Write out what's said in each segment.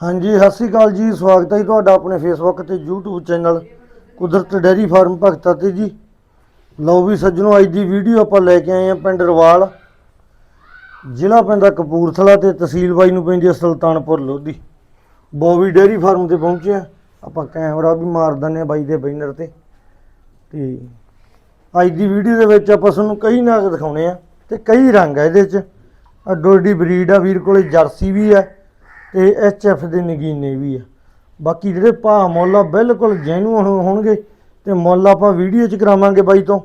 ਹਾਂਜੀ, ਸਤਿ ਸ੍ਰੀ ਅਕਾਲ ਜੀ। ਸਵਾਗਤ ਹੈ ਜੀ ਤੁਹਾਡਾ ਆਪਣੇ ਫੇਸਬੁੱਕ ਤੇ YouTube channel Kudrat dairy farm Bhagta ਤੇ ਜੀ। ਲਓ ਵੀ ਸੱਜਣੋ, ਅੱਜ ਦੀ ਵੀਡੀਓ ਆਪਾਂ ਲੈ ਕੇ ਆਏ ਹਾਂ ਪਿੰਡ ਰਵਾਲ, ਜ਼ਿਲ੍ਹਾ ਪੈਂਦਾ ਕਪੂਰਥਲਾ ਤੇ ਤਹਿਸੀਲ ਬਾਈ ਨੂੰ ਪੈਂਦੀ ਹੈ ਸੁਲਤਾਨਪੁਰ ਲੋਧੀ। ਬੋਵੀ ਡੈਰੀ ਫਾਰਮ ਤੇ ਪਹੁੰਚੇ ਆ ਆਪਾਂ ਕੈਮਰਾ ਵੀ ਮਾਰ ਦਿੰਦੇ ਆ ਬਾਈ ਦੇ ਬੈਨਰ ਤੇ। ਤੇ ਅੱਜ ਦੀ ਵੀਡੀਓ ਦੇ ਵਿੱਚ ਆਪਾਂ ਤੁਹਾਨੂੰ ਕਈ ਨਾਗ ਦਿਖਾਉਣੇ ਆ ਤੇ ਕਈ ਰੰਗ ਆ ਇਹਦੇ ਚ। ਅੱਡੋ ਅੱਡੀ ਬਰੀਡ ਆ, ਵੀਰ ਕੋਲੇ ਜਰਸੀ ਵੀ ਆ ਤੇ ਐਫ ਦੇ ਨਗੀਨੇ ਵੀ ਆ। ਬਾਕੀ ਜਿਹੜੇ ਭਾਅ ਮੁੱਲ ਆ, ਬਿਲਕੁਲ ਜੈਨੂਅਨ ਹੋਣਗੇ ਤੇ ਮੁੱਲ ਆਪਾਂ ਵੀਡੀਓ 'ਚ ਕਰਾਵਾਂਗੇ ਬਾਈ ਤੋਂ।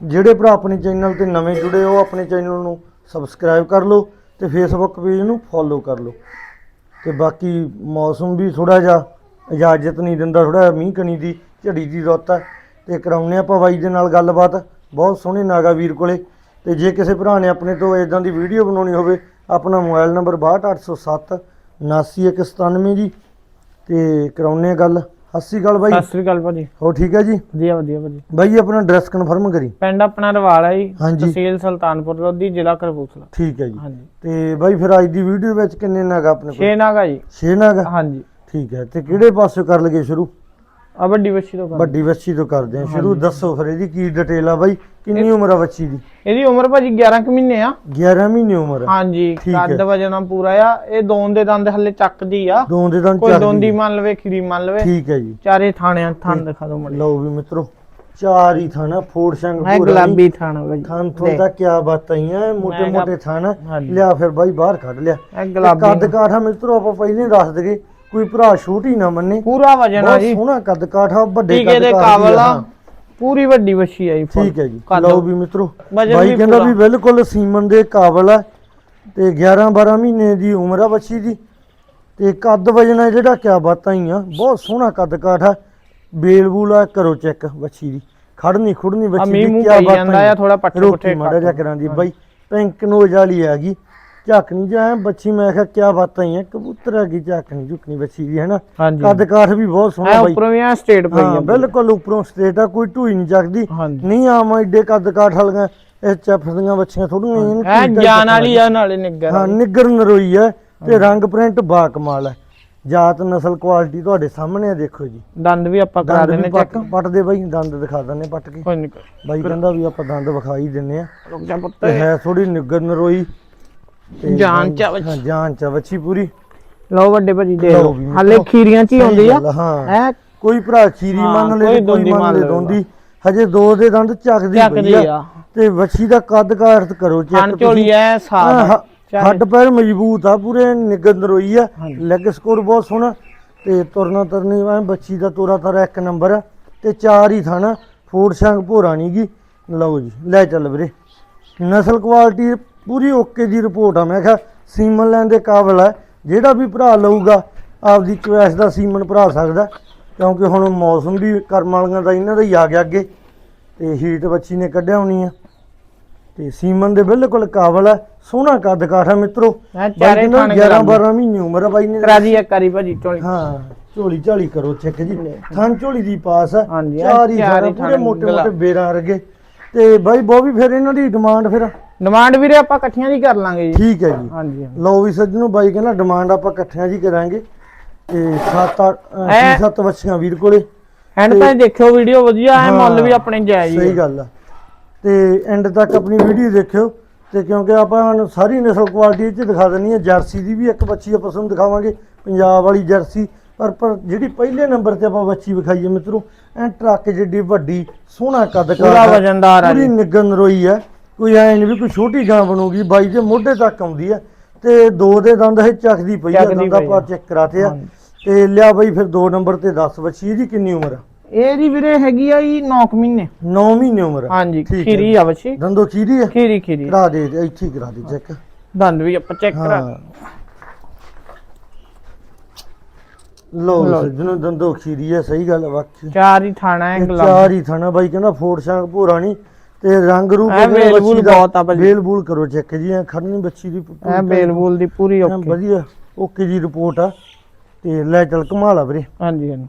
ਜਿਹੜੇ ਭਰਾ ਆਪਣੇ ਚੈਨਲ ਤੇ ਨਵੇਂ ਜੁੜੇ ਹੋ, ਆਪਣੇ ਚੈਨਲ ਨੂੰ ਸਬਸਕ੍ਰਾਈਬ ਕਰ ਲਓ ਤੇ ਫੇਸਬੁੱਕ ਪੇਜ ਨੂੰ ਫੋਲੋ ਕਰ ਲਓ। ਤੇ ਬਾਕੀ ਮੌਸਮ ਵੀ ਥੋੜਾ ਜਿਹਾ ਇਜਾਜ਼ਤ ਨਹੀਂ ਦਿੰਦਾ ਥੋੜਾ ਮੀਂਹ ਕਣੀ ਦੀ, ਝੜੀ ਦੀ ਰੁੱਤ ਹੈ ਤੇ ਕਰਾਉਨੇ ਆਪਾਂ ਬਾਈ ਦੇ ਨਾਲ ਗੱਲਬਾਤ। ਬਹੁਤ ਸੋਹਣੇ ਨਾਗਾ ਵੀਰ ਕੋਲੇ। ਤੇ ਜੇ ਕਿਸੇ ਭਰਾ ਨੇ ਆਪਣੇ ਤੋਂ ਇਦਾਂ ਦੀ ਵੀਡੀਓ ਬਣਾਉਣੀ ਹੋਵੇ, ਆਪਣਾ ਮੋਬਾਈਲ ਨੰਬਰ 62807 79197 ਜੀ। ਤੇ ਕਰਾਉਨੇ ਗੱਲ। ਸਤਿ ਸ਼੍ਰੀ ਅਕਾਲ ਬਾਈ। ਸਤਿ ਸ੍ਰੀ ਅਕਾਲ ਭਾਜੀ। ਹੋ ਠੀਕ ਹੈ ਜੀ? ਵਧੀਆ ਵਧੀਆ ਭਾਜੀ। ਬਾਈ ਆਪਣਾ ਐਡਰੈਸ ਕਨਫਰਮ ਕਰੀ। ਪਿੰਡ ਆਪਣਾ ਰਵਾਲ ਜੀ ਹਾਂਜੀ। ਤਹਿਸੀਲ ਸੁਲਤਾਨਪੁਰ ਲੋਧੀ ਜ਼ਿਲ੍ਹਾ ਕਰਪੂਰਥਲਾ। ਠੀਕ ਹੈ ਜੀ। ਹਾਂਜੀ। ਤੇ ਬਾਈ ਫਿਰ ਅੱਜ ਦੀ ਵੀਡੀਓ ਵਿੱਚ ਕਿੰਨੇ ਨਾਗਾ ਆਪਣੇ ਕੋਲ? ਛੇ ਨਾਗਾ ਜੀ। 6 ਨਾਗਾ? ਹਾਂਜੀ। ਠੀਕ ਹੈ। ਤੇ ਕਿਹੜੇ ਪਾਸੇ ਕਰ ਲਗੇ ਸ਼ੁਰੂ? ਆ ਵੱਡੀ ਬੱਚੀ ਤੋਂ ਕਰ ਵੱਡੀ ਬੱਚੀ ਤੋਂ ਕਰਦੇ ਆ। ਸ਼ੁਰੂ ਦੱਸੋ ਫਿਰ ਇਹਦੀ ਕੀ ਡਿਟੇਲ ਆ ਬਾਈ? ਕਿੰਨੀ ਉਮਰ ਆ ਬੱਚੀ ਦੀ? ਇਹਦੀ ਉਮਰ ਭਾਜੀ 11 ਕੁ ਮਹੀਨੇ ਆ। 11 ਮਹੀਨੇ ਉਮਰ ਆ। ਹਾਂਜੀ ਕੱਦ ਵਜਨ ਪੂਰਾ ਆ। ਇਹ ਦੋਨ ਦੇ ਦੰਦ ਹੱਲੇ ਚੱਕਦੀ ਆ। ਦੋਨ ਦੇ ਦੰਦ ਚੱਕਦੀ ਕੋਈ ਦੋਨ ਦੀ ਮੰਨ ਲਵੇ ਖੀਰੀ ਮੰਨ ਲਵੇ। ਠੀਕ ਹੈ ਜੀ। ਚਾਰੇ ਥਾਣਿਆਂ ਥਣ ਦਿਖਾ ਦਿਓ ਮੜੇ। ਲਓ ਵੀ ਮਿੱਤਰੋ ਚਾਰ ਹੀ ਥਾਣਾ ਫੋੜ ਸਿੰਘ ਪੂਰਾ ਹੈ ਗੁਲਾਬੀ ਥਾਣਾ ਬਾਈ। ਥਾਣ ਤੋਂ ਤਾਂ ਕੀ ਬਾਤਾਂ ਆਈਆਂ ਮੋਟੇ ਮੋਟੇ ਥਾਣਾ ਲਿਆ ਫਿਰ ਬਾਈ ਬਾਹਰ ਕੱਢ ਲਿਆ। ਕੱਦ ਕਾਠਾ ਮਿੱਤਰੋ ਆਪਾਂ ਪਹਿਲੇ ਦੱਸ ਦਗੇ ਕੋਈ ਭਰਾ ਛੋਟੀ ਨਾ ਮੰਨੇ। ਪੂਰਾ ਵਜਣਾ ਬਹੁਤ ਜੀ। ਸੋਹਣਾ ਕੱਦ ਕਾਠਾ ਵੱਡੇ ਟੀਕੇ ਕੱਦ ਦੇ ਕਾਠ ਦੀ ਕਾਬਲ ਆ। ਪੂਰੀ ਵੱਡੀ ਆ ਜੀ full। ਠੀਕ ਹੈ ਜੀ। ਲਓ ਵੀ ਮਿੱਤਰੋ ਵਜਨ ਬਾਈ ਵੀ ਕਹਿੰਦਾ ਪੂਰਾ। ਵੀ ਬਿਲਕੁਲ ਸੀਮਨ ਦੇ ਕਾਬਲ ਹੈ ਤੇ 11 12 ਮਹੀਨੇ ਦੀ ਉਮਰ ਆ ਬੱਚੀ ਦੀ। ਤੇ ਕੱਦ ਵਜਨ ਹੈ ਜਿਹੜਾ ਕਿਆ ਬਾਤਾਂ ਹੀ ਆ। ਬਹੁਤ ਸੋਹਣਾ ਕੱਦ ਕਾਠ ਆ। ਬੇਲ ਬੂਲ ਆ ਕਰੋ ਚੈੱਕ ਬੱਚੀ ਦੀ। ਖੜਨੀ ਖੁੜਨੀ ਆ ਬੱਚੀ ਮੀਂਹ ਦੀ ਮੂੰਹ ਕਿਆ ਪਈ ਬਾਤਾਂ ਜਾਂਦਾ ਆ। ਥੋੜਾ ਪੱਠੇ ਪੁੱਠੇ ਮਾੜਾ ਜਿਹਾ ਕਰਾਂ ਦੀ ਬਾਈ। ਪਿੰਕ ਨੋਜ ਵਾਲੀ ਹੈਗੀ ਝਾਕਣੀ ਜਾਂ ਬੱਚੀ ਮੈਂ ਕਿਹਾ ਕਿਆ ਬਾਤਾਂ ਹੀ ਆ ਕਬੂਤਰ ਹੈਗੀ ਝਾਕਣੀ ਝੁਕਣੀ ਬੱਚੀ ਦੀ ਹੈ ਨਾ ਹਾਂਜੀ। ਕੱਦ ਕਾਠ ਵੀ ਬਹੁਤ ਸੋਹਣਾ ਬਾਈ। ਉੱਪਰੋਂ ਵੀ ਆ ਸਟੇਟ ਪਈ ਹਾਂ ਆ। ਬਿਲਕੁਲ ਉੱਪਰੋਂ ਸਟੇਟ ਆ ਕੋਈ ਢੂਈ ਨਹੀਂ ਚੱਕਦੀ। ਹਾਂਜੀ। ਨਹੀਂ ਆਮ ਏਡੇ ਕੱਦ ਕਾਠ ਵਾਲੀਆਂ ਇਹ ਚਫਦੀਆਂ ਬੱਚੀਆਂ ਥੋੜੀਆਂ ਢਾਈ ਜਾਨ ਵਾਲੀ ਆ ਨਾਲੇ ਨਿੱਗਰ ਹਾਂ ਨਿੱਗਰ ਨਰੋਈ ਹੈ ਤੇ ਰੰਗ ਪ੍ਰਿੰਟ ਬਾ ਕਮਾਲ ਹੈ ਜਾਤ ਨਸਲ ਕੁਆਲਿਟੀ ਤੁਹਾਡੇ ਸਾਹਮਣੇ ਆ ਦੇਖੋ ਜੀ। ਦੰਦ ਵੀ ਆਪਾਂ ਕਰਾ ਵੀ ਦਿੰਨੇ ਚੈੱਕ। ਪੱਟ ਦੇ ਬਾਈ ਦੰਦ ਦਿਖਾ ਦਿੰਨੇ ਪੱਟ ਕੇ। ਬਾਈ ਕਹਿੰਦਾ ਵੀ ਆਪਾਂ ਦੰਦ ਵਿਖਾਈ ਦਿੰਨੇ ਆ ਰੁਕ ਜਾ ਪੁੱਤ। ਹੈ ਥੋੜੀ ਨਿੱਗਰ ਨਰੋਈ। ਜਾਨ ਚ ਆ ਬੱਚੀ। ਹਾਂ ਜਾਨ ਚ ਆ ਬੱਚੀ ਪੂਰੀ। ਲਓ ਵੱਡੇ ਭਾਜੀ ਦੇ ਲਓ ਲਓ ਵੀ ਹਾਲੇ। ਖੀਰੀਆਂ ਚ ਹੀ ਆਉਂਦੀ ਆ। ਹਾਂ। ਕੋਈ ਭਰਾ ਖੀਰੀ ਮੰਨ ਲੈ ਕੋਈ ਮੰਨ ਲੈ ਦੋਂਦੀ। ਹਜੇ ਦੋ ਦੇ ਦੰਦ ਚੱਕਦੀ ਪਈ ਆ। ਤੇ ਵੱਛੀ ਦਾ ਕੱਦ ਕਾਠ ਕਰੋ ਚੈੱਕ ਝੋਲੀ ਐ ਸਾਫ਼ ਹੱਡ ਪੈਰ ਮਜ਼ਬੂਤ ਆ ਪੂਰੇ ਨਿਗੰਦ ਰੋਈ ਆ। ਲੈਗ ਸਕੋਰ ਬਹੁਤ ਸੋਹਣਾ। ਤੇ ਤੁਰਨਾ ਤਰਨੀ ਐ ਬੱਚੀ ਦਾ ਤੋਰਾ ਤਾਰਾ ਇੱਕ ਨੰਬਰ ਤੇ ਚਾਰ ਹੀ ਥਾਣਾ ਫੂਡ ਸੰਗ ਭੋਰਾ ਨੀ ਗੀ। ਲਓ ਜੀ ਲੈ ਚੱਲ ਵੀਰੇ। ਨਸਲ ਕੁਆਲਿਟੀ ਪੂਰੀ ਓਕੇ ਦੀ ਰਿਪੋਰਟ ਆ। ਮੈਂ ਕਿਹਾ ਸੀਮਨ ਲੈਣ ਦੇ ਕਾਬਲ ਹੈ ਜਿਹੜਾ ਵੀ ਭਰਾ ਲਊਗਾ ਆਪਦੀ ਚੁਆਇਸ ਦਾ ਸੀਮਨ ਭਰਾ ਸਕਦਾ ਕਿਉਂਕਿ ਹੁਣ ਮੌਸਮ ਵੀ ਕਰਮ ਵਾਲੀਆਂ ਦਾ ਇਹਨਾਂ ਦਾ ਹੀ ਆ ਗਿਆ ਅੱਗੇ ਤੇ ਹੀਟ ਬੱਚੀ ਨੇ ਕੱਢਿਆ ਹੋਣੀ ਆ। ਤੇ ਸੀਮਨ ਦੇ ਬਿਲਕੁਲ ਕਾਬਲ ਹੈ ਸੋਹਣਾ ਕੱਦ ਕਾਠਾ ਮਿੱਤਰੋ। ਚਾਰੇ ਥਾਣੇ 11 ਗੁਲਾਬੀ। 12 ਮਹੀਨੇ ਉਮਰ ਆ ਬਾਈ ਨੇ। ਕਰਾਜੀ ਇੱਕ ਵਾਰੀ ਭਾਜੀ ਝੋਲੀ ਹਾਂ ਝੋਲੀ ਝਾਲੀ ਕਰੋ ਚੈੱਕ ਜੀ। ਥਾਂ ਝੋਲੀ ਦੀ ਪਾਸ ਆ। ਚਾਰ ਹੀ ਹੀ ਪੂਰੇ ਮੋਟੇ। ਮੋਟੇ ਬੇਰਾਂ ਵਰਗੇ। ਤੇ ਬਾਈ ਬਹੁਤ ਵੀ ਫਿਰ ਇਹਨਾਂ ਦੀ ਡਿਮਾਂਡ ਫਿਰ? ਡਿਮਾਂਡ ਵੀਰੇ ਆਪਾਂ ਇਕੱਠੀਆਂ ਦੀ ਕਰ ਲਾਂਗੇ ਜੀ। ਠੀਕ ਹੈ ਜੀ। ਹਾਂਜੀ। ਲਓ ਵੀ ਸੱਜਣੋ ਬਾਈ ਕਹਿੰਦਾ ਡਿਮਾਂਡ ਆਪਾਂ ਇਕੱਠਿਆਂ ਜੀ ਕਰਾਂਗੇ। ਤੇ 7 8 ਐ- 7 ਬੱਚੀਆਂ ਵੀਰ ਕੋਲੇ। ਐਂਡ ਤਾਂ ਦੇਖਿਓ ਵੀਡੀਓ ਵਧੀਆ ਹੈ ਮੁੱਲ ਵੀ ਆਪਣੇ ਜਾਇਜ਼ ਸਹੀ। ਗੱਲ ਆ। ਤੇ ਐਂਡ ਤੱਕ ਆਪਣੀ ਵੀਡੀਓ ਦੇਖਿਓ। ਤੇ ਕਿਉਂਕਿ ਆਪਾਂ ਸਾਰੀ ਨਸਲ ਕੁਆਲਿਟੀ ਚ ਦਿਖਾ ਦੇਣੀ ਹੈ। ਜਰਸੀ ਦੀ ਵੀ ਇੱਕ ਬੱਚੀ ਆਪਾਂ ਤੁਹਾਨੂੰ ਦਿਖਾਵਾਂਗੇ। ਪੰਜਾਬ ਵਾਲੀ ਜਰਸੀ। ਪਰ ਪਰ ਜਿਹੜੀ ਪਹਿਲੇ ਨੰਬਰ ਤੇ ਆਪਾਂ ਬੱਚੀ ਵਿਖਾਈਏ ਮਿੱਤਰੋ ਐ ਟਰੱਕ ਜਿੱਡੀ ਵੱਡੀ ਸੋਹਣਾ ਕੱਦ ਪੂਰਾ ਕਾਠ ਆ, ਵਜਨਦਾਰ ਆ ਪੂਰੀ ਨਿਗਨ ਰੋਈ ਹੈ। ਕੋਈ ਐ ਨਹੀਂ ਵੀ ਕੋਈ ਛੋਟੀ ਗਾਂ ਬਣੂਗੀ ਬਾਈ ਦੇ ਮੋਢੇ ਤੱਕ ਆਉਂਦੀ ਹੈ। ਤੇ ਦੋ ਦੇ ਦੰਦ ਇਹ ਚੱਕਦੀ ਪਈ ਆ ਦੰਦ ਆ। ਆਪਾਂ ਚੈੱਕ ਕਰਾਤੇ ਆ। ਤੇ ਲਿਆ ਬਾਈ ਫਿਰ ਦੋ ਨੰਬਰ ਤੇ 10 ਬੱਚੀ ਇਹਦੀ ਕਿੰਨੀ ਉਮਰ ਆ? ਇਹਦੀ ਵੀਰੇ ਹੈਗੀ ਆ ਜੀ 9 ਮਹੀਨੇ। 9 ਮਹੀਨੇ ਉਮਰ ਆ। ਹਾਂਜੀ ਹੈ। ਖੀਰੀ ਆ ਬੱਚੀ ਦੰਦੋ ਖੀਰੀ ਹੈ? ਖੀਰੀ ਖੀਰੀ। ਕਰਾ ਦੇ ਇੱਥੇ ਹੀ ਕਰਾ ਦੇ ਚੈੱਕ। ਦੰਦ ਵੀ ਆਪਾਂ ਚੈੱਕ ਕਰਾ ਹਾਂ ਲੋ। ਸੱਜਣੋ ਦੰਦੋ ਖੀਰੀ ਹੈ ਸਹੀ ਗੱਲ ਬਾਕੀ। ਚਾਰ ਹੀ ਥਾਣਾ ਹੈ ਇਹ ਗੁਲਾਬ ਚਾਰ ਹੀ ਥਾਣਾ ਬਾਈ ਕਹਿੰਦਾ ਫੋੜ ਸ਼ਾਂਗ ਭੋਰਾਣੀ ਤੇ ਰੰਗ ਰੂਪ ਐ ਇਹਦੇ ਬੇਲ ਬੱਚੀ ਬੂਲ ਦਾ- ਬਹੁਤ ਆ ਭਾਜੀ। ਬੇਲ ਬੂਲ ਕਰੋ ਚੈੱਕ ਜੀ ਐ ਖੜਨੀ ਬੱਚੀ ਦੀ ਪੂਰੀ ਐ ਬੇਲ ਬੂਲ ਦੀ ਪੂਰੀ ਐਨ ਓਕੇ। ਵਧੀਆ ਓਕੇ ਜੀ ਰਿਪੋਰਟ ਆ। ਤੇ ਲੈ ਚੱਲ ਕਮਾਲਾ ਵੀਰੇ। ਹਾਂਜੀ ਹਾਂਜੀ।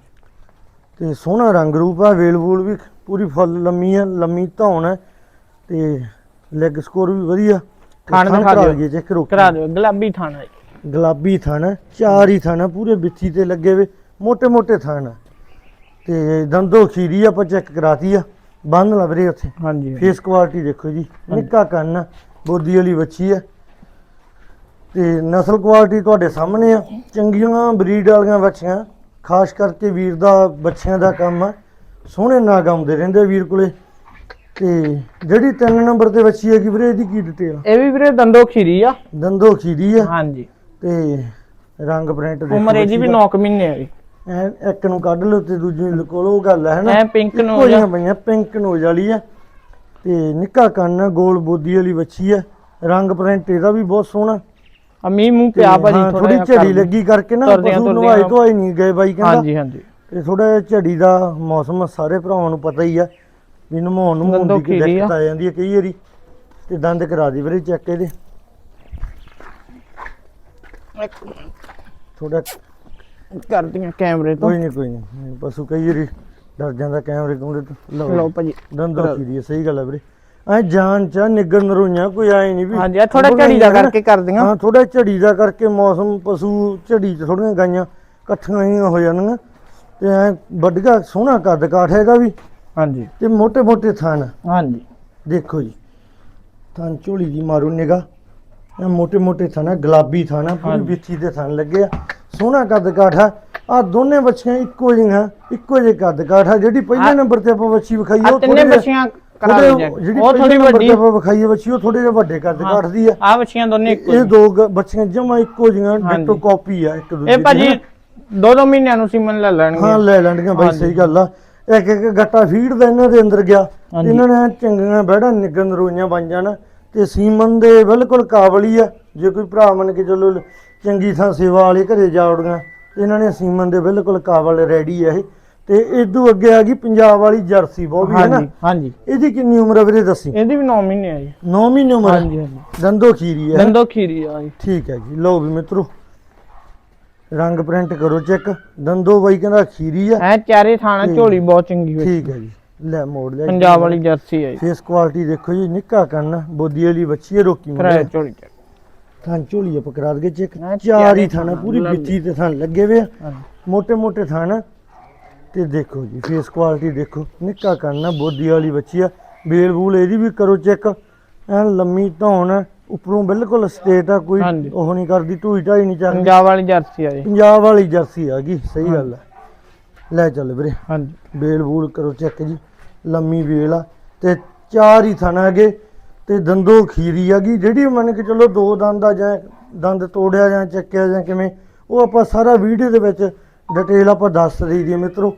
ਤੇ ਸੋਹਣਾ ਰੰਗ ਰੂਪ ਆ ਵੇਲ ਬੂਲ ਵੀ ਪੂਰੀ ਫੁੱਲ ਲੰਮੀ ਆ ਲੰਮੀ ਧੌਣ ਹੈ ਤੇ ਲੈਗ ਸਕੋਰ ਵੀ ਵਧੀਆ। ਤੇ ਥਣ ਥਣ ਦਿਖਾ ਕਰਾ ਦਿਓ। ਚੈੱਕ ਰੋ ਕਰਾ ਦਿਓ ਗੁਲਾਬੀ ਥਾਣਾ ਜੀ। ਗੁਲਾਬੀ ਥਣ ਚਾਰ ਹੀ ਥਣ ਪੂਰੇ ਵਿੱਥੀ ਤੇ ਲੱਗੇ ਵੇ ਮੋٹے ਮੋٹے ਥਣ। ਤੇ ਦੰਦੋ ਖੀਰੀ ਆਪਾਂ ਚੈੱਕ ਕਰਾਤੀ ਆ ਬੰਨ ਲੱਭ ਰਹੇ ਉੱਥੇ। ਹਾਂਜੀ ਫੇਸ ਕੁਆਲਿਟੀ ਦੇਖੋ ਜੀ ਨਿੱਕਾ ਕੰਨ ਬੋਦੀ ਵਾਲੀ ਵੱਛੀ ਆ। ਤੇ ਨਸਲ ਕੁਆਲਿਟੀ ਤੁਹਾਡੇ ਸਾਹਮਣੇ ਆ। ਚੰਗੀਆਂ ਬਰੀਡ ਵਾਲੀਆਂ ਵੱਛੀਆਂ ਖਾਸ ਕਰਕੇ ਵੀਰ ਦਾ ਬੱਚਿਆਂ ਦਾ ਕੰਮ ਆ। ਸੋਹਣੇ ਨਾ ਗਾਉਂਦੇ ਰਹਿੰਦੇ ਵੀਰ ਕੋਲੇ। ਤੇ ਜਿਹੜੀ ਤਿੰਨ ਨੰਬਰ ਤੇ ਵੱਛੀ ਹੈਗੀ ਵੀਰੇ ਇਹਦੀ ਕੀ ਡਿਟੇਲ ਇਹ ਵੀ ਵੀਰੇ ਦੰਦੋ ਖੀਰੀ ਆ। ਦੰਦੋ ਖੀਰੀ ਆ। ਹਾਂਜੀ। ਤੇ ਰੰਗ ਪ੍ਰਿੰਟ ਉਮਰ ਇਹਦੀ ਵੀ 9 ਮਹੀਨੇ ਆ ਜੀ। ਐ ਇੱਕ ਨੂੰ ਕੱਢ ਲਓ ਤੇ ਦੂਜੀ ਨੂੰ ਲਕੋ ਲਓ ਉਹ ਗੱਲ ਹੈ ਨਾ ਐ ਪਿੰਕ ਨੂੰ ਇੱਕੋ ਜਿਹੀਆਂ ਪਈਆਂ ਪਿੰਕ ਨੋਜ਼ ਵਾਲੀ ਆ। ਤੇ ਨਿੱਕਾ ਕੰਨ ਆ, ਗੋਲ ਬੋਦੀ ਵਾਲੀ ਵੱਛੀ ਆ। ਰੰਗ ਪ੍ਰਿੰਟ ਇਹਦਾ ਵੀ ਬਹੁਤ ਸੋਹਣਾ। ਆ ਮੀਂਹ ਮੂੰਹ ਪਿਆ ਭਾਜੀ ਥੋੜਾ ਝੜੀ ਲੱਗੀ ਕਰਕੇ ਨਾ ਪਸ਼ੂ। ਨਵਾਈ ਧੋਈ ਨਹੀਂ ਗਏ ਬਾਈ ਕਹਿੰਦਾ। ਹਾਂਜੀ ਹਾਂਜੀ। ਤੇ ਥੋੜਾ ਝੜੀ ਦਾ ਮੌਸਮ ਸਾਰੇ ਭਰਾਵਾਂ ਨੂੰ ਪਤਾ ਹੀ ਆ। ਵੀ ਨਮਾਉਣ ਨੂੰ ਦੀ ਆ। ਦਿੱਕਤ ਆ। ਜਾਂਦੀ ਹੈ ਕਈ ਵਾਰੀ। ਤੇ ਦੰਦ ਕਰਾ ਦੀ ਵੀਰੇ ਚੈੱਕ ਇਹਦੇ। ਥੋੜਾ ਕਰਦੀਆਂ ਕੈਮਰੇ ਤੋਂ। ਕੋਈ ਨਹੀਂ ਕੋਈ ਨਹੀਂ ਪਸ਼ੂ ਕਈ ਵਾਰੀ ਡਰ ਜਾਂਦਾ ਕੈਮਰੇ ਤੋਂ। ਲਓ ਲਓ ਭਾਜੀ। ਦੰਦਾਂ ਕੀੜੀ ਸਹੀ ਗੱਲ ਹੈ ਵੀਰੇ। ਐ ਜਾਨ ਚਾ ਨਿਗਰ ਨਰੂਈਆਂ ਕੋਈ ਆਏ ਨਹੀਂ ਵੀ। ਹਾਂਜੀ ਆ ਥੋੜਾ ਝੜੀ ਦਾ ਕਰਕੇ ਕਰਦੀਆਂ। ਹਾਂ ਥੋੜਾ ਝੜੀ ਦਾ ਕਰਕੇ ਮੌਸਮ ਪਸ਼ੂ ਝੜੀ ਚ ਥੋੜੀਆਂ ਗਾਈਆਂ ਇਕੱਠੀਆਂ ਹੀ ਹੋ ਜਾਣਗੀਆਂ। ਤੇ ਐ ਵੱਡਗਾ ਸੋਹਣਾ ਕੱਦ ਕਾਠ ਹੈਗਾ ਵੀ। ਹਾਂਜੀ। ਤੇ ਮੋٹے ਮੋٹے ਥਣ। ਹਾਂਜੀ। ਦੇਖੋ ਜੀ। ਥਣ ਝੋਲੀ ਦੀ ਮਾਰੂ ਨਿਗਾ ਮੋਟੇ ਮੋਟੇ ਥਾਣਾ ਗੁਲਾਬੀ ਥਾਣਾ ਪੂਰੀ ਵਿੱਚੀ ਦੇ ਥਣ ਲੱਗੇ ਸੋਹਣਾ ਕੱਦ ਕਾਠਾ ਆ ਦੋਨੇ ਬੱਚੀਆਂ ਇੱਕੋ ਜਿਹੀਆਂ ਇੱਕੋ ਜਿਹੇ ਕੱਦ ਕਾਠਾ ਜਿਹੜੀ ਪਹਿਲੇ ਨੰਬਰ ਤੇ ਆਪਾਂ ਬੱਚੀ ਵਿਖਾਈ ਉਹ ਤਿੰਨੇ ਬੱਚੀਆਂ ਕਰਾ ਲਈਆਂ। ਉਹ ਥੋੜੀ ਵੱਡੀ। ਆਪਾਂ ਵਿਖਾਈ ਬੱਚੀ ਉਹ ਥੋੜੇ ਜਿਹਾ ਵੱਡੇ ਕੱਦ ਕਾਠ ਆ। ਆ ਬੱਚੀਆਂ ਦੋਨੇ ਇੱਕੋ ਇਹ ਦੋ ਬੱਚੀਆਂ ਜਮਾ ਇੱਕੋ ਜਿਹੀਆਂ ਡਿਟੋ ਕਾਪੀ ਆ ਇੱਕ ਦੂਜੇ ਇਹ ਭਾਜੀ ਦੋ ਦੋ ਮਹੀਨਿਆਂ ਨੂੰ ਸੀਮਨ ਲੈ ਲੈਣਗੇ। ਹਾਂ ਲੈ ਲੈਣਗੇ ਬਾਈ ਸਹੀ ਗੱਲ ਆ। ਇੱਕ ਇੱਕ ਗੱਟਾ ਫੀਡ ਦਾ ਇਹਨਾਂ ਦੇ ਅੰਦਰ ਗਿਆ। ਇਹਨਾਂ ਨੇ ਚੰਗੀਆਂ ਬਹਿੜਾ ਨਿਗਨ ਰੋਈਆਂ ਬਣ ਜਾਣਾ ਤੇ ਸੀਮਨ ਦੇ ਬਿਲਕੁਲ ਕਾਬਲ ਹੀ ਆ। ਜੇ ਕੋਈ ਭਰਾ ਮੰਨ ਕੇ ਚੱਲੋ ਚੰਗੀ ਥਾਂ ਸੇਵਾ ਵਾਲੇ ਘਰੇ ਜਾ ਉੜੀਆਂ ਤੇ ਇਹਨਾਂ ਨੇ ਸੀਮਨ ਦੇ ਬਿਲਕੁਲ ਕਾਬਲ ਰੈਡੀ ਆ ਇਹ। ਤੇ ਇਦੋਂ ਅੱਗੇ ਆ ਗਈ ਪੰਜਾਬ ਵਾਲੀ ਜਰਸੀ ਬਹੁਤ ਵੀ ਹੈ ਨਾ? ਹਾਂਜੀ ਹਾਂਜੀ। ਇਹਦੀ ਕਿੰਨੀ ਉਮਰ ਆ ਵੀਰੇ ਦੱਸੀ? ਇਹਦੀ ਵੀ 9 ਮਹੀਨੇ ਆ ਜੀ। 9 ਮਹੀਨੇ ਉਮਰ ਹਾਂਜੀ ਦੰਦੋ ਖੀਰੀ ਹੈ ਦੰਦੋ ਖੀਰੀ ਆ ਜੀ। ਠੀਕ ਹੈ ਜੀ ਲਓ ਵੀ ਮਿੱਤਰੋ। ਰੰਗ ਪ੍ਰਿੰਟ ਕਰੋ ਚੈੱਕ। ਦੰਦੋ ਬਾਈ ਕਹਿੰਦਾ ਖੀਰੀ ਆ। ਐ ਚਾਰੇ ਥਾਣਾ ਝੋਲੀ ਬਹੁਤ ਚੰਗੀ ਹੋਈ। ਠੀਕ ਹੈ ਜੀ। ਲੈ ਮੋੜ ਲਿਆ ਪੰਜਾਬ ਵਾਲੀ ਜਰਸੀ ਹੈ ਫੇਸ ਕੁਆਲਿਟੀ ਦੇਖੋ ਜੀ ਨਿੱਕਾ ਕੰਨ ਬੋਦੀ ਵਾਲੀ ਬੱਚੀ ਹੈ ਰੋਕੀ ਮਰੇ ਝੋਲੀ ਚ ਥਾਂ ਝੋਲੀ ਆਪਾਂ ਕਰਾ ਦਗੇ ਚੈੱਕ ਚਾਰ ਹੀ ਥਾਣਾ ਪੂਰੀ ਬਿੱਤੀ ਤੇ ਥਾਂ ਲੱਗੇ ਵੇ ਮੋٹے ਮੋٹے ਥਾਣਾ ਤੇ ਦੇਖੋ ਜੀ ਫੇਸ ਕੁਆਲਿਟੀ ਦੇਖੋ ਨਿੱਕਾ ਕੰਨ ਬੋਦੀ ਵਾਲੀ ਬੱਚੀ ਆ। ਬੇਲ ਬੂਲ ਇਹਦੀ ਵੀ ਕਰੋ ਚੈੱਕ। ਐ ਲੰਮੀ ਧੌਣ ਉਪਰੋਂ ਬਿਲਕੁਲ ਸਟੇਟ ਆ ਕੋਈ ਉਹ ਨਹੀਂ ਕਰਦੀ ਢੂਈ ਢਾਈ ਨਹੀਂ ਚੱਲਦੀ ਪੰਜਾਬ ਵਾਲੀ ਜਰਸੀ ਆ ਜੀ। ਪੰਜਾਬ ਵਾਲੀ ਜਰਸੀ ਆ ਗਈ ਸਹੀ ਗੱਲ ਆ। ਲੈ ਚੱਲ ਵੀਰੇ। ਹਾਂਜੀ। ਬੇਲ ਬੂਲ ਕਰੋ ਚੈੱਕ ਜੀ। ਲੰਮੀ ਵੇਲ ਆ। ਤੇ ਚਾਰ ਹੀ ਥਣ ਹੈਗੇ। ਤੇ ਦੰਦੋ ਖੀਰੀ ਹੈਗੀ। ਜਿਹੜੀ ਮੰਨ ਕੇ ਚਲੋ ਦੋ ਦੰਦ ਆ ਜਾਂ ਦੰਦ ਤੋੜਿਆ ਜਾਂ ਚੱਕਿਆ ਜਾਂ ਕਿਵੇਂ, ਉਹ ਆਪਾਂ ਸਾਰਾ ਵੀਡੀਓ ਦੇ ਵਿੱਚ ਡਿਟੇਲ ਆਪਾਂ ਦੱਸ ਰਹੀ ਦੀ ਮਿੱਤਰੋ।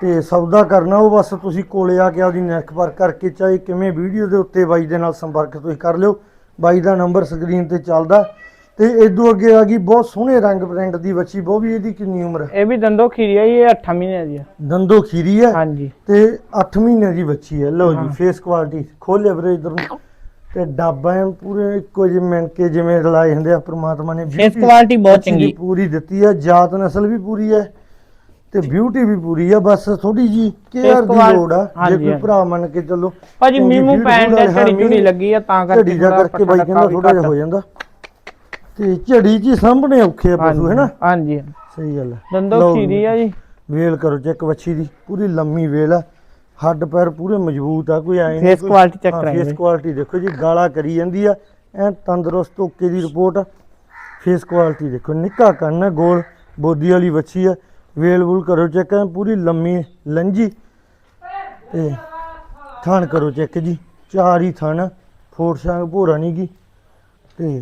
ਤੇ ਸੌਦਾ ਕਰਨਾ ਉਹ ਬਸ ਤੁਸੀਂ ਕੋਲੇ ਆ ਕੇ ਆਪਦੀ ਨਿਰਖ ਪਰ ਕਰਕੇ ਚਾਹੇ ਕਿਵੇਂ ਵੀਡੀਓ ਦੇ ਉੱਤੇ ਬਾਈ ਦੇ ਨਾਲ ਸੰਪਰਕ ਤੁਸੀਂ ਕਰ ਲਿਓ। ਬਾਈ ਦਾ ਨੰਬਰ ਸਕਰੀਨ ਤੇ ਚੱਲਦਾ। ਤੇ ਇਦੋਂ ਅੱਗੇ ਆ ਗਈ ਬਹੁਤ ਸੋਹਣੇ ਰੰਗ ਪ੍ਰਿੰਟ ਦੀ ਬੱਚੀ ਬਹੁਤ ਵੀ ਇਹਦੀ ਕਿੰਨੀ ਉਮਰ ਹੈ। ਇਹ ਵੀ ਦੰਦੋ ਖੀਰੀ ਆ ਜੀ, ਇਹ 8 ਮਹੀਨੇ ਦੀ ਆ। ਦੰਦੋ ਖੀਰੀ ਹੈ ਹਾਂਜੀ। ਤੇ 8 ਮਹੀਨੇ ਦੀ ਬੱਚੀ ਹੈ। ਲਓ ਜੀ ਹਾਂ। ਫੇਸ ਕੁਆਲਿਟੀ ਖੋਲੇ ਵੀਰੇ ਇਧਰ ਨੂੰ। ਤੇ ਡੱਬਾ ਪੂਰੇ ਇੱਕੋ ਜਿਹੇ ਮਿਣ ਕੇ ਜਿਵੇਂ ਰਲਾਏ ਹੁੰਦੇ ਆ ਪ੍ਰਮਾਤਮਾ ਨੇ ਫੇਸ ਕੁਆਲਿਟੀ ਬਹੁਤ ਚੰਗੀ। ਪੂਰੀ ਦਿੱਤੀ ਹੈ ਜਾਤ ਨਸਲ ਵੀ ਪੂਰੀ ਹੈ ਤੇ ਬਿਊਟੀ ਵੀ ਪੂਰੀ ਹੈ ਬਸ ਥੋੜੀ ਜੀ ਕੇਅਰ ਦੀ ਲੋੜ ਆ। ਜੇ ਕੋਈ। ਭਰਾ ਮੰਨ ਕੇ ਚੱਲੋ ਭਾਜੀ food ਦੇ ਵਾਲੇ ਝੜੀ ਹਾਂ, ਝੁੜੀ ਲੱਗੀ ਆ ਤਾਂ ਕਰਕੇ ਬਾਈ ਪੱਟਾ ਕਹਿੰਦਾ ਥੋੜਾ ਜਿਹਾ। ਹੋ ਜਾਂਦਾ। ਤੇ ਝੜੀ ਜੀ ਸਾਹਮਣੇ ਔਖੇ ਆ ਪਸ਼ੂ ਹੈ ਨਾ ਹਾਂਜੀ। ਸਹੀ ਗੱਲ ਹੈ ਦੰਦੋ ਖੀਰੀ ਆ ਜੀ। ਵੇਲ ਕਰੋ ਚੈੱਕ ਵੱਛੀ ਦੀ ਪੂਰੀ ਲੰਮੀ ਵੇਲ ਆ। ਹੱਡ ਪੈਰ ਪੂਰੇ ਮਜ਼ਬੂਤ ਆ ਕੋਈ ਐ ਨਹੀਂ ਫੇਸ ਕੁਆਲਿਟੀ ਚੈੱਕ ਕਰਾਂਗੇ ਫੇਸ ਕੁਆਲਿਟੀ ਦੇਖੋ ਜੀ ਗਾਲਾ ਕਰੀ ਜਾਂਦੀ ਆ। ਐ ਤੰਦਰੁਸਤ ਓਕੇ ਦੀ ਰਿਪੋਰਟ ਫੇਸ ਕੁਆਲਿਟੀ ਦੇਖੋ ਨਿੱਕਾ ਕੰਨ ਗੋਲ ਬੋਦੀ ਵਾਲੀ ਵੱਛੀ ਆ। ਵੇਲ ਵੂਲ ਕਰੋ ਚੈੱਕ ਐ ਪੂਰੀ ਲੰਮੀ ਲੰਜੀ। ਤੇ ਥਣ ਕਰੋ ਚੈੱਕ ਜੀ ਚਾਰ ਹੀ ਥਣ ਫੋਟ ਸੰਗ ਭੋਰਾ ਨਹੀਂ ਗੀ। ਤੇ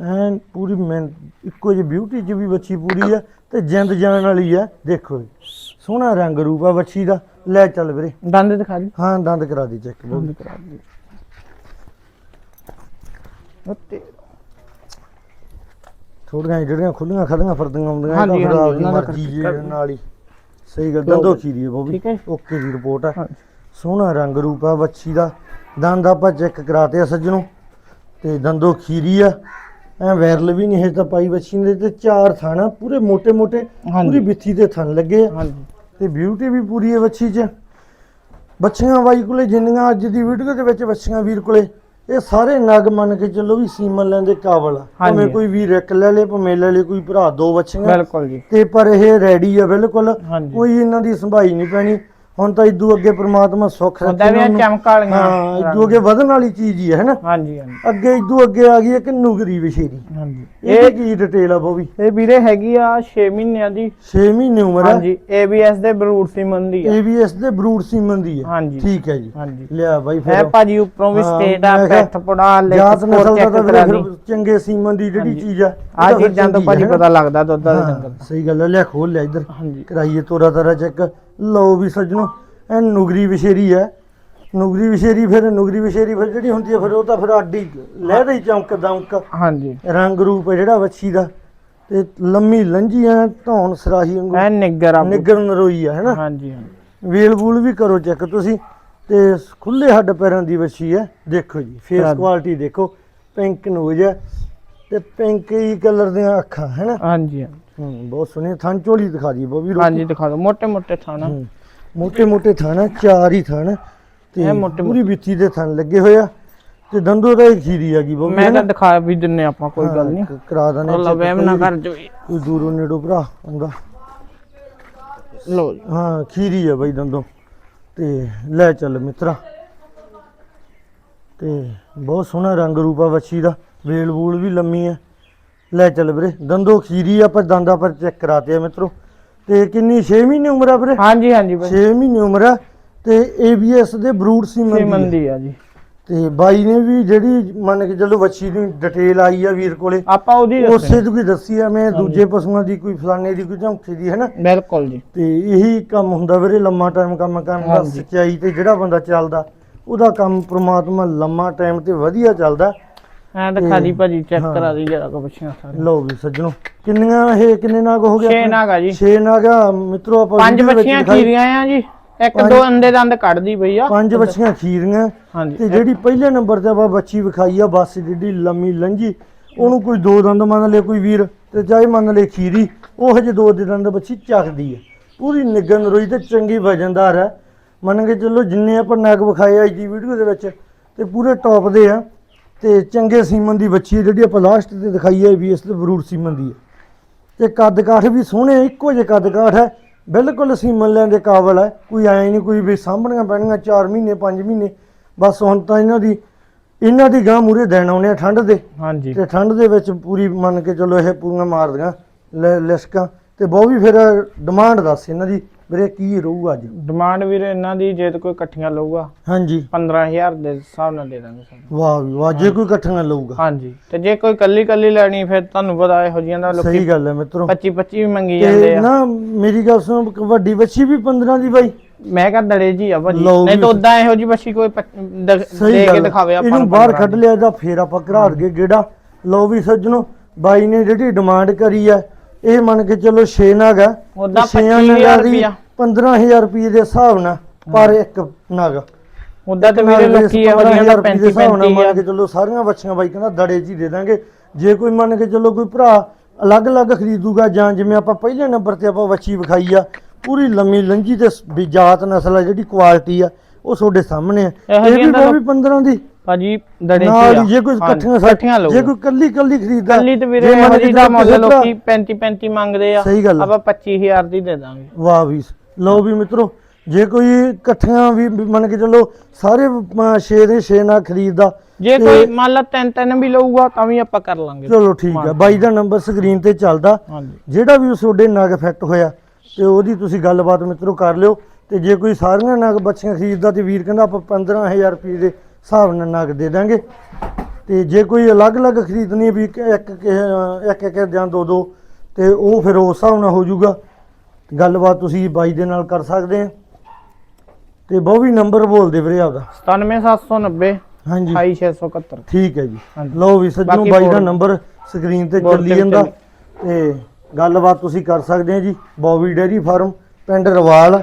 ਐਨ ਪੂਰੀ ਮੈਂ ਇੱਕੋ ਜਿਹੀ ਬਿਊਟੀ ਚ ਵੀ ਬੱਚੀ ਪੂਰੀ ਆ ਤੇ ਜਿੰਦ ਜਾਣ ਵਾਲੀ ਆ ਦੇਖੋ ਜੀ। ਸੋਹਣਾ ਰੰਗ ਰੂਪ ਆ ਬੱਚੀ ਦਾ। ਲੈ ਚੱਲ ਵੀਰੇ। ਦੰਦ ਦਿਖਾ ਦੀ। ਹਾਂ ਦੰਦ ਕਰਾ ਦੀ ਚੈੱਕ ਦੰਦ ਕਰਾ ਦੀ। ਉੱਤੇ। ਥੋੜੀਆਂ ਜਿਹੜੀਆਂ ਖੁੱਲੀਆਂ ਖੜੀਆਂ ਫਰਦੀਆਂ ਹਾਂਜੀ, ਤਾਂ ਫਿਰ ਹਾਂਜੀ, ਉਹਨਾਂ ਦਾ ਮਰਜ਼ੀ ਜੀ ਨਾਲ ਹੀ। ਸਹੀ ਗੱਲ ਦੰਦੋ। ਖੀਰੀ ਉਹ ਵੀ। ਠੀਕ ਹੈ। ਓਕੇ ਦੀ ਰਿਪੋਰਟ ਆ। ਹਾਂਜੀ। ਸੋਹਣਾ ਰੰਗ ਰੂਪ ਆ ਬੱਚੀ ਦਾ। ਦੰਦ ਆਪਾਂ ਚੈੱਕ ਕਰਾਤੇ ਆ ਸੱਜਣੋ। ਤੇ ਦੰਦੋ ਖੀਰੀ ਆ। ਐ ਵਾਇਰਲ ਵੀ ਨਹੀਂ ਹੈ ਪਾਈ ਬੱਚੀ ਨੇ ਤੇ ਚਾਰ ਥਾਣਾ ਪੂਰੇ ਮੋٹے-ਮੋٹے ਪੂਰੀ ਵਿੱਥੀ ਤੇ ਥਣ ਲੱਗੇ ਹਾਂਜੀ। ਤੇ ਬਿਊਟੀ ਵੀ ਪੂਰੀ ਹੈ ਬੱਚੀ 'ਚ। ਬੱਚੀਆਂ ਬਾਈ ਕੋਲੇ ਜਿੰਨੀਆਂ ਅੱਜ ਦੀ ਵੀਡੀਓ ਦੇ ਵਿੱਚ ਬੱਚੀਆਂ ਵੀਰ ਕੋਲੇ ਇਹ ਸਾਰੇ ਨਗ ਮੰਨ ਕੇ ਚੱਲੋ ਵੀ ਸੀਮਨ ਲੈਂਦੇ ਕਾਬਲ ਭਾਵੇਂ ਕੋਈ ਵੀਰ ਇੱਕ ਲੈ ਲੇ ਭਾਵੇਂ ਲੈ ਲੇ ਕੋਈ ਭਰਾ ਦੋ ਬੱਚੀਆਂ ਬਿਲਕੁਲ ਜੀ। ਤੇ ਪਰ ਇਹ ਰੈਡੀ ਆ ਬਿਲਕੁਲ। ਕੋਈ ਇਹਨਾਂ ਦੀ ਸੰਭਾਈ ਨਹੀਂ ਪੈਣੀ। ਹੁਣ ਤਾਂ ਇਦੋਂ ਅੱਗੇ ਪ੍ਰਮਾਤਮਾ ਸੁੱਖ ਰੱਖੇ ਵੀ ਇਹਨਾਂ ਨੂੰ। ਚਮਕ ਵਾਲੀਆਂ ਹਾਂ ਇਦੋਂ ਅੱਗੇ ਵਧਣ ਵਾਲੀ ਚੀਜ਼ ਹੀ ਹੈ ਹੈਨਾ ਹਾਂਜੀ ਹਾਂਜੀ। ਅੱਗੇ ਇਦੋਂ ਅੱਗੇ ਆ ਗਈ ਹੈ ਕਿ ਨੁਗਰੀ ਵਿਸ਼ੇਰੀ ਹਾਂਜੀ। ਇਹ ਕੀ ਡਿਟੇਲ ਆ ਬੋਵੀ ਇਹ ਵੀਰੇ ਹੈਗੀ ਆ 6 ਮਹੀਨਿਆਂ ਦੀ। 6 ਮਹੀਨੇ ਉਮਰ ਹੈ ਹਾਂਜੀ ABS ਦੇ ਬਰੂਟ ਸੀਮਨ ਦੀ ਆ। ABS ਦੇ ਬਰੂਡ ਸੀਮਨ ਦੀ ਹੈ ਹਾਂਜੀ। ਠੀਕ ਹੈ ਜੀ। ਹਾਂਜੀ। ਲਿਆ ਬਾਈ ਹੈ ਫਿਰ ਭਾਜੀ ਉੱਪਰੋਂ ਵੀ ਹਾਂ, ਸਟੇਟ ਆ ਮੈਂ ਕਿਹਾ ਪੈਠ ਪੜਾ ਲੈ ਜਾਤ ਨਸਲ ਦਾ ਤਾਂ ਵੀਰੇ ਫਿਰ ਚੰਗੇ ਸੀਮਨ ਦੀ ਜਿਹੜੀ ਹਾਂਜੀ। ਚੀਜ਼ ਆ ਆ ਤਾਂ ਫਿਰ ਚੀਜ਼ਾਂ ਤੋਂ ਚੰਗੀ ਭਾਜੀ ਹੈ। ਪਤਾ ਲੱਗਦਾ ਦੁੱਧ ਦਾ ਹਾਂ, ਜੰਗਲ ਦਾ। ਸਹੀ ਗੱਲ ਹੈ ਲਿਆ ਖੋਲ ਲਿਆ ਇੱਧਰ। ਹਾਂਜੀ। ਕਰਾਈਏ ਤੋਰਾ ਤਾਰਾ ਚੈੱਕ। ਲਓ ਵੀ ਸੱਜਣੋ ਇਹ ਨੁਗਰੀ ਵਿਸ਼ੇਰੀ ਹੈ। ਨੁਗਰੀ ਵਿਸ਼ੇਰੀ ਫਿਰ ਨੁਗਰੀ ਵਿਸ਼ੇਰੀ ਫਿਰ ਜਿਹੜੀ ਹੁੰਦੀ ਹੈ ਫਿਰ ਉਹ ਤਾਂ ਫਿਰ ਆਡੀ ਲਹਿਦਾ ਹੀ ਚਮਕ ਦਮਕ ਹਾਂਜੀ। ਰੰਗ ਰੂਪ ਹੈ ਜਿਹੜਾ ਵੱਛੀ ਦਾ। ਤੇ ਲੰਮੀ ਲੰਜੀ ਐ ਧੌਣ ਸਰਾਹੀ ਵਾਂਗੂ। ਐ ਨਿੱਗਰ ਆ ਨਿੱਗਰ ਨਰੋਈ ਆ ਹੈਨਾ? ਹਾਂਜੀ ਹਾਂਜੀ। ਵੇਲ ਵੂਲ ਵੀ ਕਰੋ ਚੈੱਕ ਤੁਸੀਂ। ਤੇ ਖੁੱਲੇ ਹੱਡ ਪੈਰਾਂ ਦੀ ਵੱਛੀ ਹੈ। ਦੇਖੋ ਜੀ ਫੇਸ। ਕੁਆਲਿਟੀ ਦੇਖੋ। ਪਿੰਕ ਨੋਜ਼ ਹੈ। ਤੇ ਪਿੰਕ ਹੀ ਕਲਰ ਦੀਆਂ ਅੱਖਾਂ ਹੈਨਾ? ਹਾਂਜੀ ਹਾਂਜੀ। हम्म, बहुत सुने थान ਦਿਖਾ ਦੀ दी वो भी हाँ जी दिखा दो मोटे मोटे ਮੋਟੇ ਮੋਟੇ ਥਣ ਚਾਰ ਹੀ ਥਣ ਤੇ ਪੂਰੀ ਵਿੱਤੀ ਦੇ ਥਣ ਲੱਗੇ ਹੋਏ ਆ। ਤੇ ਦੰਦੋ ਦਾ ਇੱਕ ਖੀਰੀ ਆ ਗਈ ਉਹ ਮੈਂ ਤਾਂ ਦਿਖਾ ਵੀ ਦਿੰਨੇ ਆਪਾਂ ਕੋਈ ਗੱਲ ਨਹੀਂ। ਕਰਾ ਦਾਨੇ ਅੱਲਾ ਵਹਿਮ ਨਾ ਕਰ ਜੋ ਕੋਈ ਦੂਰੋਂ ਨੇੜੋਂ ਭਰਾ ਆਉਂਦਾ। ਲੋ ਹਾਂ ਖੀਰੀ ਆ ਬਾਈ ਦੰਦੋਂ। ਤੇ ਲੈ ਚੱਲ ਮਿੱਤਰਾ। ਤੇ ਬਹੁਤ ਸੋਹਣਾ ਰੰਗ ਰੂਪਾ ਵੱਛੀ ਦਾ। ਵੇਲ ਵੂਲ ਵੀ ਲੰਮੀ ਆ। ਲੈ ਚੱਲ ਵੀਰੇ ਦੰਦੋਂ ਖੀਰੀ ਆ ਪਰ ਦੰਦਾਂ ਪਰ ਚੈੱਕ ਕਰਾਤੇ ਆ ਮਿੱਤਰੋ। ਤੇ ਕਿੰਨੀ 6 ਮਹੀਨੇ ਉਮਰ ਆ ਵੀਰੇ? ਹਾਂਜੀ ਹਾਂਜੀ ਭਾਈ 6 ਮਹੀਨੇ ਉਮਰ ਆ ਤੇ ABS ਦੇ ਬਰੂਡ ਸੀ ਸੀ ਮੰਦੀ ਆ ਜੀ। ਤੇ ਬਾਈ ਨੇ ਵੀ ਜਿਹੜੀ ਮੰਨ ਕੇ ਚੱਲੋ ਵੱਛੀ ਦੀ ਡਿਟੇਲ ਆਈ ਆ ਵੀਰ ਕੋਲੇ ਆਪਾਂ ਉਹਦੀ ਉਸੇ ਤੋਂ ਕੋਈ ਦੱਸੀ ਆ ਮੈਂ ਦੂਜੇ ਪਸ਼ੂਆਂ ਦੀ ਕੋਈ ਫਲਾਣੇ ਦੀ ਕੋਈ ਝੌਂਕੀ ਦੀ ਹੈ ਨਾ ਬਿਲਕੁਲ ਜੀ। ਤੇ ਇਹੀ ਕੰਮ ਹੁੰਦਾ ਵੀਰੇ ਲੰਮਾ ਟਾਈਮ ਕੰਮ ਕਰਨ ਦਾ। ਸੱਚਾਈ ਤੇ ਜਿਹੜਾ ਬੰਦਾ ਚੱਲਦਾ ਉਹਦਾ ਕੰਮ ਪ੍ਰਮਾਤਮਾ ਲੰਮਾ ਟਾਈਮ ਤੇ ਵਧੀਆ ਚੱਲਦਾ। ਐਂ ਦਿਖਾ ਦੀ ਭਾਜੀ ਚੈੱਕ। ਕਰਾ ਦੀ ਜਰਾ ਕੋ ਪੁੱਛਿਆ ਸਾਰੇ ਲਓ ਵੀ ਸੱਜਣੋ ਕਿੰਨੀਆਂ ਇਹ ਕਿੰਨੇ ਨਾਗ ਹੋ ਛੇ ਆਪਣੇ? ਨਾਗ ਆ ਜੀ। ਛੇ ਨਾਗ ਆ ਮਿੱਤਰੋ ਆਪਾਂ ਪੰਜ ਬੱਚੀਆਂ। ਖੀਰੀਆਂ ਆ ਜੀ। ਇੱਕ ਦੋ ਅੰਡੇ ਦੰਦ ਕੱਢਦੀ ਪਈ ਆ। ਪੰਜ ਬੱਚੀਆਂ ਖੀਰੀਆਂ। ਤੇ ਜਿਹੜੀ ਪਹਿਲੇ ਨੰਬਰ ਤੇ ਆਪਾਂ ਬੱਚੀ ਵਿਖਾਈ ਆ ਬਸ ਜਿਹੜੀ ਲੰਮੀ ਲੰਜੀ ਉਹਨੂੰ ਕੋਈ ਦੋ ਦੰਦ ਮੰਨ ਲੇ ਕੋਈ ਵੀਰ ਤੇ ਚਾਹੇ ਮੰਨ ਲੇ ਖੀਰੀ। ਉਹ ਹਜੇ ਦੋ ਦੇ ਦੰਦ ਬੱਚੀ ਚੱਕਦੀ ਹੈ ਪੂਰੀ ਨਿਗਨ ਰੋਈ ਤੇ ਚੰਗੀ ਵਜਨਦਾਰ ਹੈ ਮੰਨ ਕੇ ਚੱਲੋ ਜਿੰਨੇ ਆਪਾਂ ਨਗ ਵਿਖਾਏ ਆ ਦੀ ਵੀਡੀਓ ਦੇ ਵਿੱਚ ਤੇ ਪੂਰੇ ਟੌਪ ਦੇ ਆ। ਤੇ ਚੰਗੇ ਸੀਮਨ ਦੀ ਬੱਚੀ ਹੈ ਜਿਹੜੀ ਆਪਾਂ ਲਾਸਟ ਤੇ ਦਿਖਾਈ ਹੈ ਵੀ ਇਸ ਤੇ ਬਰੂਡ ਸੀਮਨ ਦੀ ਹੈ। ਤੇ ਕੱਦ ਕਾਠ ਵੀ ਸੋਹਣੇ ਇੱਕੋ ਜਿਹੇ ਕੱਦ ਕਾਠ ਹੈ ਬਿਲਕੁਲ ਸੀਮਨ ਲੈਣ ਦੇ ਕਾਬਲ ਹੈ। ਕੋਈ ਐ ਨਹੀਂ ਕੋਈ ਵੀ ਸਾਂਭਣੀਆਂ ਪੈਣੀਆਂ 4 ਮਹੀਨੇ 5 ਮਹੀਨੇ ਬਸ ਹੁਣ ਤਾਂ ਇਹਨਾਂ ਦੀ ਇਹਨਾਂ ਦੀ ਗਾਂ ਮੂਰੇ ਦੇਣ ਆਉਣੇ ਆ ਠੰਡ ਦੇ। ਹਾਂਜੀ। ਤੇ ਠੰਡ ਦੇ ਵਿੱਚ ਪੂਰੀ ਮੰਨ ਕੇ ਚਲੋ ਇਹ ਪੂਰੀਆਂ ਮਾਰਦੀਆਂ ਲਿਸ਼ਕਾਂ ਤੇ ਬਹੁਤ ਵੀ ਫਿਰ ਡਿਮਾਂਡ ਦੱਸ ਇਹਨਾਂ ਦੀ ਵੀਰੇ ਕੀ ਰਹੂ ਅੱਜ? ਡਿਮਾਂਡ ਵੀਰ ਇਹਨਾਂ ਦੀ ਜੇ ਤਾਂ ਕੋਈ ਇਕੱਠੀਆਂ ਲਊਗਾ। ਹਾਂਜੀ। 15000 ਦੇ ਹਿਸਾਬ ਨਾਲ ਦੇ ਦਾਂਗੇ ਸਾਨੂੰ। ਵਾਹ ਵੀ ਵਾਹ ਜੇ ਕੋਈ ਇਕੱਠੀਆਂ ਲਊਗਾ। ਹਾਂਜੀ। ਤੇ ਜੇ ਕੋਈ ਕੱਲੀ ਕੱਲੀ ਲੈਣੀ ਫਿਰ ਤੁਹਾਨੂੰ ਪਤਾ ਇਹੋ ਜਿਹੀਆਂ ਦਾ ਲੋਕੀ ਸਹੀ ਗੱਲ ਹੈ ਮਿੱਤਰੋ। 25 25 ਵੀ ਮੰਗੀ ਜਾਂਦੇ ਤੇ ਆ। ਨਾ ਮੇਰੀ ਗੱਲ ਸੁਣ ਵੱਡੀ ਬੱਚੀ ਵੀ 15 ਦੀ ਬਾਈ। ਮੈਂ ਕਹਾਂ ਦੜੇ ਜੀ ਆ ਭਾਜੀ। ਲਓ ਨਹੀਂ ਤਾਂ ਉਦਾਂ ਇਹੋ ਜੀ ਬੱਚੀ ਕੋਈ ਪੱਚ- ਦ- ਕੇ ਦਿਖਾਵੇ ਆਪਾਂ ਇਹਨੂੰ ਨੂੰ ਬਾਹਰ ਕੱਢ ਲਿਆ ਇਹਦਾ ਫੇਰ ਆਪਾਂ ਘਰਾ ਦਈਏ ਗੇੜਾ। ਲਓ ਵੀ ਸੱਜਣੋ ਬਾਈ ਨੇ ਜਿਹੜੀ ਡਿਮਾਂਡ ਕਰੀ ਹੈ ਇਹ ਮੰਨ ਕੇ ਚਲੋ 6 ਨਗ ਹੈ ਛੇਆਂ 25,000 ਨਗਾਂ ਦੀ ਰੁਪਈਆ। 15000 ਰੁਪਏ ਦੇ ਹਿਸਾਬ ਨਾਲ ਪਰ ਇੱਕ ਨਗ। ਉਦਾਂ ਤੇ ਮੇਰੇ ਲੋਕੀ ਇਹੋ ਜਿਹੀਆਂ ਦਾ 35 ਹਿਸਾਬ ਨਾਲ 35 ਮੰਨ ਕੇ ਚਲੋ ਸਾਰੀਆਂ ਬੱਚੀਆਂ ਬਾਈ ਕਹਿੰਦਾ ਦੜੇ ਹੀ ਦੇ ਦਾਂਗੇ। ਜੇ ਕੋਈ ਮੰਨ ਕੇ ਚਲੋ ਕੋਈ ਭਰਾ ਅਲੱਗ-ਅਲੱਗ ਖਰੀਦੂਗਾ ਜਾਂ ਜਿਵੇਂ ਆਪਾਂ ਪਹਿਲੇ ਨੰਬਰ ਤੇ ਆਪਾਂ ਵੱਛੀ ਵਿਖਾਈ ਆ ਪੂਰੀ ਲੰਮੀ ਲੰਜੀ ਤੇ ਜਾਤ ਨਸਲ ਆ ਜਿਹੜੀ ਕੁਆਲਿਟੀ ਆ ਉਹ ਤੁਹਾਡੇ ਸਾਹਮਣੇ ਆ। ਇਹੋ ਵੀ 15 ਦੀ ਭਾਜੀ ਦੜੇ ਨਾਲ ਚ ਹੀ ਜੇ ਕੋਈ ਇਕੱਠੀਆਂ ਇਕੱਠੀਆਂ ਲਊਗਾ। ਜੇ ਕੋਈ ਕੱਲੀ ਕੱਲੀ ਖਰੀਦਦਾ ਕੱਲੀ ਤੇ ਵੀਰੇ ਜੇ ਮੰਨ ਕੇ ਦਾ ਚਲੋ ਮੁੱਲ ਕਿਸੇ ਭਰਾ- ਲੋਕੀ 35 35 ਮੰਗਦੇ ਆ। ਸਹੀ ਗੱਲ ਆ। ਆਪਾਂ 25000 ਦੀ ਦੇ ਦਾਂਗੇ। ਵਾਹ ਵੀ ਲਓ ਵੀ ਮਿੱਤਰੋ ਜੇ ਕੋਈ ਇਕੱਠੀਆਂ ਵੀ ਵੀ ਮੰਨ ਕੇ ਚੱਲੋ ਸਾਰੇ 6 ਦੇ 6 ਨਾਲ ਖਰੀਦਦਾ ਜੇ ਤੇ- ਕੋਈ ਮੰਨ ਲਾ ਤਿੰਨ ਤਿੰਨ ਵੀ ਲਊਗਾ ਤਾਂ ਵੀ ਆਪਾਂ ਕਰ ਲਾਂਗੇ। ਚਲੋ ਠੀਕ ਆ। ਬਾਈ ਦਾ ਨੰਬਰ ਸਕਰੀਨ ਤੇ ਚੱਲਦਾ। ਹਾਂਜੀ। ਜਿਹੜਾ ਵੀ ਤੁਹਾਡੇ ਨਗ ਇਫੈਕਟ ਹੋਇਆ ਤੇ ਉਹਦੀ ਤੁਸੀਂ ਗੱਲਬਾਤ ਮਿੱਤਰੋ ਕਰ ਲਿਓ। ਤੇ ਜੇ ਕੋਈ ਸਾਰੀਆਂ ਨਗ ਬੱਚੀਆਂ ਖਰੀਦਦਾ ਤੇ ਵੀਰ ਕਹਿੰਦਾ ਆਪਾਂ 15000 ਰੁਪਏ ਦੇ ਹਿਸਾਬ ਨਾਲ ਨਗ ਦੇ ਦਾਂਗੇ। ਤੇ ਜੇ ਕੋਈ ਅਲੱਗ-ਅਲੱਗ ਖਰੀਦਣੀ ਵੀ ਇੱਕ ਇੱਕ ਇੱਕ ਇੱਕ ਜਾਂ ਦੋ ਦੋ ਤੇ ਉਹ ਫਿਰ ਉਸ ਹਿਸਾਬ ਨਾਲ ਹੋ ਜਾਊਗਾ। ਗੱਲਬਾਤ ਤੁਸੀਂ ਬਾਈ ਦੇ ਨਾਲ ਕਰ ਸਕਦੇ ਆ। ਤੇ ਬਹੁਤ ਵੀ ਨੰਬਰ ਬੋਲਦੇ ਵੀਰੇ ਆਪਦਾ। 97790 ਹਾਂਜੀ। 28671 ਠੀਕ ਹੈ ਜੀ। ਲਓ ਵੀ ਸੱਜਣੋ ਬਾਈ ਦਾ ਨੰਬਰ ਸਕਰੀਨ ਤੇ ਚੱਲੀ ਜਾਂਦਾ। ਤੇ ਗੱਲਬਾਤ ਤੁਸੀਂ ਕਰ ਸਕਦੇ ਆ ਜੀ। ਬੌਬੀ ਡੇਰੀ ਫਾਰਮ ਪਿੰਡ ਰਵਾਲ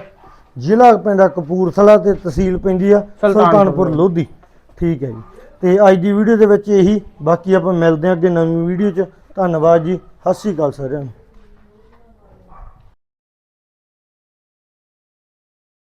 ਜ਼ਿਲ੍ਹਾ ਪੈਂਦਾ ਕਪੂਰਥਲਾ ਤੇ ਤਹਿਸੀਲ ਪੈਂਦੀ ਆ ਸੁਲਤਾਨਪੁਰ ਲੋਧੀ। ਠੀਕ ਹੈ ਜੀ। ਤੇ ਅੱਜ ਦੀ ਵੀਡੀਓ ਦੇ ਵਿੱਚ ਇਹੀ, ਬਾਕੀ ਆਪਾਂ ਮਿਲਦੇ ਹਾਂ ਅੱਗੇ ਨਵੀਂ ਵੀਡੀਓ 'ਚ। ਧੰਨਵਾਦ ਜੀ। ਸਤਿ ਸ਼੍ਰੀ ਅਕਾਲ ਸਾਰਿਆਂ ਨੂੰ।